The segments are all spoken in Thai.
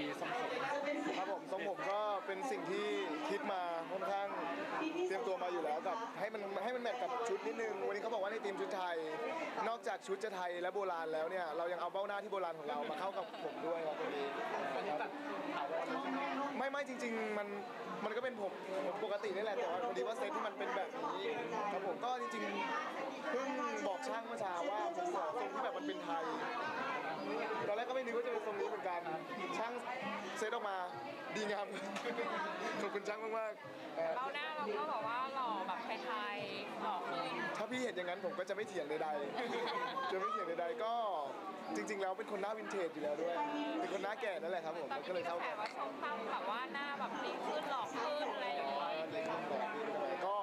ดีทรงผมครับผมทรงผมก็เป็นสิ่งที่คิดมาค่อนข้างเตรียมตัวมาอยู่แล้วกับให้มันให้มันแมทกับชุดนิดนึง วันนี้เขาบอกว่าในทีมชุดไทย นอกจากชุดจะไทยและโบราณแล้วเนี่ยเรายังเอาเบ้าหน้าที่โบราณของเรามาเข้ากับผมด้วยครับวันนี้อันนี้ตัดขาวดำใช่ไหมไม่ไม่จริง ๆ มันมันก็เป็นผมผมปกตินี่แหละแต่ว่าพอดีว่าเซตที่มันเป็นแบบนี้ครับผมก็จริงๆเพิ่งบอกช่างเมื่อเช้าว่าผมขอทรงที่แบบมันเป็นไทยตอนแรกก็ไม่นึกว่าจะเป็น มาดีงาม ขอบคุณช่างมากๆเอ่อเราหน้าเราก็แบบว่าหล่อแบบไทยๆหล่อขึ้นถ้าพี่เห็นอย่างนั้นผมก็จะไม่เถียงใดๆจะไม่เถียงใดๆก็จริง ๆ แล้วเป็นคนหน้าวินเทจอยู่แล้วด้วย เป็นคนหน้าแก่นั่นแหละครับผมตอนก็นี้เลมียกระเข้าแสกันว่าชมตั้มแบบว่าหน้าแบบดีขึ้นหล่อขึ้นอะไรอย่างเงี้ยเลยครับแบบนี้เลยก็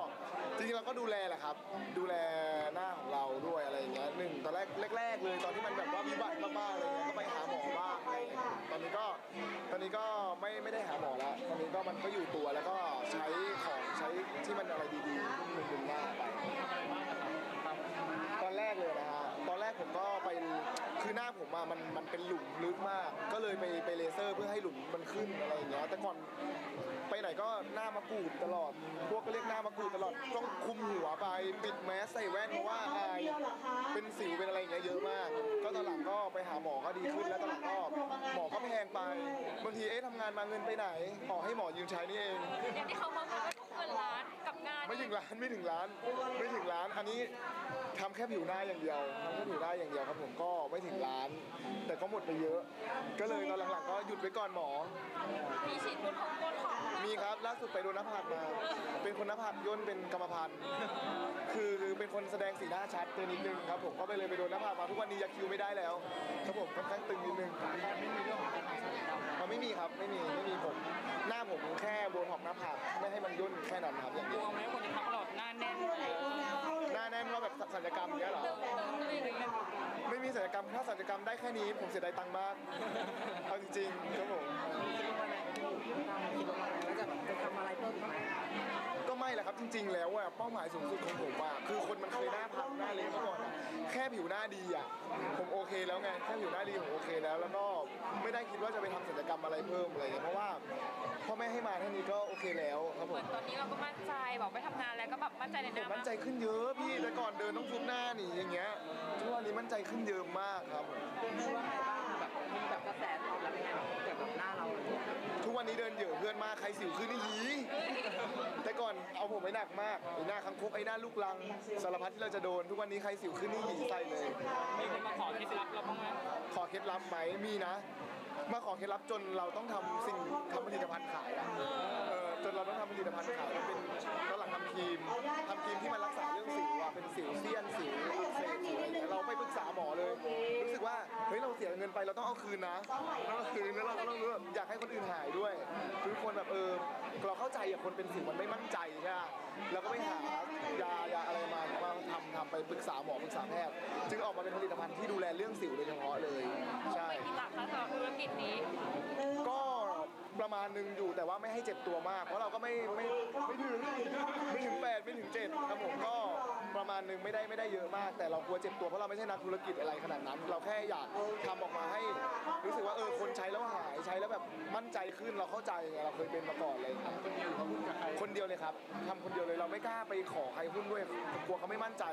จริงๆเราก็ดูแลแหละครับ ดูแลหน้าของเราด้วยอะไรอย่างเงี้ยหนึ่งตอนแรกแรก ๆ เลยตอนที่มันแบบว่าวิบัติมากๆอะไรเงี้ย ไม่ได้หาหมอแล้วตอนนี้ก็มันก็อยู่ตัวแล้วก็ใช้ของใช้ที่มันอะไรดีๆดึงๆหน้าไป ตอนแรกเลยนะฮะตอนแรกผมก็ไปคือหน้าผมอะมันมันเป็นหลุมลึกมาก ก็เลยไปไปเลเซอร์เพื่อให้หลุมมันขึ้นอะไรอย่างเงี้ยแต่ก่อน ไปไหนก็หน้ามะกรูดตลอด พวกก็เรียกหน้ามะกรูดตลอด ต้องคุมหัวไป ปิดแมสใส่แว่นเพราะว่าอายเป็นสิวเป็นอะไรอย่างเงี้ยเยอะมาก ก็ตอนหลังก็ไปหาหมอก็ดีขึ้นแล้วตอนหลังก็หมอก็แพงไป บางทีเอ๊ะทำงานมาเงินไปไหนขอให้หมอยืมใช้นี่เองอย่างที่เขาบอกว่าทุกเงินล้านกับงานไม่ถึงล้านไม่ถึงล้านไม่ถึงล้าน อันนี้ทำแค่ผิวหน้าอย่างเดียวทำแค่ผิวหน้าอย่างเดียวครับผมก็ไม่ถึงล้าน แต่ก็หมดไปเยอะ ก็เลยตอนหลังๆก็หยุดไว้ก่อนหมอมีฉีด ล่าสุดไปโดนหน้าผากมา เป็นคนหน้าผากย่นเป็นกรรมพันธุ์คือคือเป็นคนแสดงสีหน้าชัดเกินนิดนึงครับผมก็ไปเลยไปโดนหน้าผากมาทุกวันนี้ยักคิ้วไม่ได้แล้วครับผมค่อนข้างตึงนิดนึงไม่มีเรื่องของการทำศัลยกรรมมันไม่มีครับไม่มีไม่มีผมหน้าผมแค่โบนหอกหน้าผากไม่ให้มันย่นแค่นั้นครับอย่างกเดีลัยววไหมคนที่ทักเราแบบหน้าแน่นอะไรอย่างเงี้ยหน้าแน่นว่าแบบศัลยกรรมอย่างเงี้ยเหรอตึงๆอะไรอย่างเงี้ยไม่มีศัลยกรรมถ้าศัลยกรรมได้แค่นี้ผมเสียดายตังค์มากเอาจริงๆครับผม รับจริง ๆ แล้วอะเป้าหมายสูงสุดของผมอะคือคนมันเคยหน้าพังหน้าเละมาก่อนอะแค่ผิวหน้าดีอะผมโอเคแล้วไงแค่ผิวหน้าดีผมโอเคแล้ว แล้วก็ไม่ได้คิดว่าจะไปทำศัลยกรรมอะไรเพิ่มอะไรอย่างเงี้ยเพราะว่าพ่อแม่ให้มาแค่นี้ก็โอเคแล้วครับเหผมือมนตอนนี้เราก็มั่นใจบอกไปทำงานแล้วก็แบบมั่นใจในหผมน้ามั่นใจขึ้นเยอะพี่แต่ก่อนเดินต้องฟุบหน้าหนีอย่างเงี้ยทุกวันนี้มั่นใจขึ้นเยอะมากครับผมคิดว่าไงบ้างแบบมีแบบกระแสตอบรับยังไงเกี่ยวกับหน้ มากใครสิวขึ้นนี่หยีแต่ก่อนเอาผมไว้หนักมากไอ้หน้าคังคกไอ้หน้าลูกลังสารพัดที่เราจะโดน ทุกวันนี้ใครสิวขึ้นนี่หยีใส่เลย มีคนมาขอเคล็ดลับเราบ้างไหมขอเคล็ดลับไหมมีนะ มาขอเคล็ดลับจนเราต้องทำสิ่งทำผลิตภัณฑ์ขายอะเออจนเราต้องทำผลิตภัณฑ์ขาย งินไปเราต้องเอาคืนนะต้องเอาคืนแล้วเราก็ต้องรู้ว่าอยากให้คนอื่นหายด้วยทุกคนแบบเออเราเข้าใจอะคนเป็นสิวมันไม่มั่นใจใช่ไหมเราก็ไปหายายาอะไรมามาทำทำไปปรึกษาหมอปรึกษาแพทย์จึงออกมาเป็นผลิตภัณฑ์ที่ดูแลเรื่องสิวโดยเฉพาะเลยใช่ไปกี่หลักคะสำหรับธุรกิจนี้ ก็ประมาณหนึ่งอยู่แต่ว่าไม่ให้เจ็บตัวมาก เพราะเราก็ไม่ไม่ไม่ถึงไม่ถึงแปดไม่ถึงเจ็ดครับผมก็ ประมาณหนึ่งไม่ได้ไม่ได้เยอะมาก แต่เรากลัวเจ็บตัวเพราะเราไม่ใช่นักธุรกิจอะไรขนาดนั้น เราแค่อยากทำออกมา แล้วแบบมั่นใจขึ้นเราเข้าใจไงเราเคยเป็นมาก่อนเลยครับคนเดียวเขาพูดกับใครคนเดียวเลยครับทำคนเดียวเลยเราไม่กล้าไปขอใครหุ้นด้วยกลัวเขาไม่มั่นใจ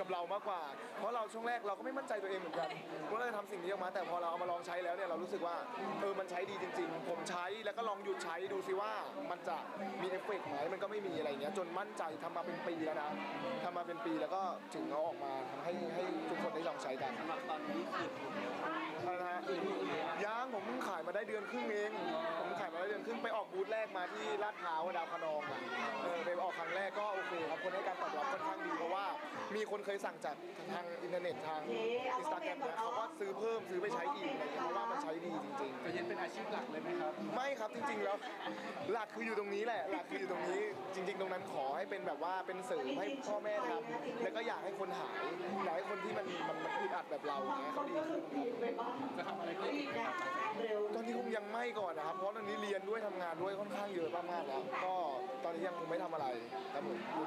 กับเรามากกว่า เพราะเราช่วงแรกเราก็ไม่มั่นใจตัวเองเหมือนกันก็เลยทำสิ่งนี้ออกมาแต่พอเราเอามาลองใช้แล้วเนี่ยเรารู้สึกว่าเออมันใช้ดีจริง ๆ ผมใช้แล้วก็ลองหยุดใช้ดูซิว่ามันจะมีเอฟเฟกต์ไหมมันก็ไม่มีอะไรอย่างเงี้ยจนมั่นใจทำมาเป็นปีแล้วนะทำมาเป็นปีแล้วก็ถึงเอาออกมาให้ให้ทุกคนได้ลองใช้กัน สำหรับตอนนี้คือ เดือนครึ่งเอง ผมขายมาได้เดือนครึ่งไปออกบูธแรกมาที่ลาดพร้าวดาวคะนองอะเออไปออกครั้งแรกก็โอเคครับคนให้การตอบ มีคนเคยสั่งจากทางอินเทอร์เน็ตทางอินสตาแกรมเนี่ยเขาก็ซื้อเพิ่มซื้อไปใช้อีกอะไรเงี้ยเพราะว่ามันใช้ดีจริงจะยึดเป็นอาชีพหลักเลยไหมครับ ๆ ไม่ครับจริง ๆ แล้ว หลักคืออยู่ตรงนี้แหละ หลักคืออยู่ตรงนี้ จริง ๆ ตรงนั้นขอให้เป็นแบบว่าเป็นเสริมให้พ่อแม่ทำแล้วก็อยากให้คนหายอยากให้คนที่มันมันมันอึดอัดแบบเราเนี่ยเขาดีขึ้นครับจะทำอะไรเพิ่มอีกไหมครับตอนนี้คงยังไม่ก่อนนะครับ เพราะตอนนี้เรียนด้วยทำงานด้วยค่อนข้างเยอะมากๆแล้ว ก็ตอนนี้ยังคงไม่ทำอะไรครับผมอ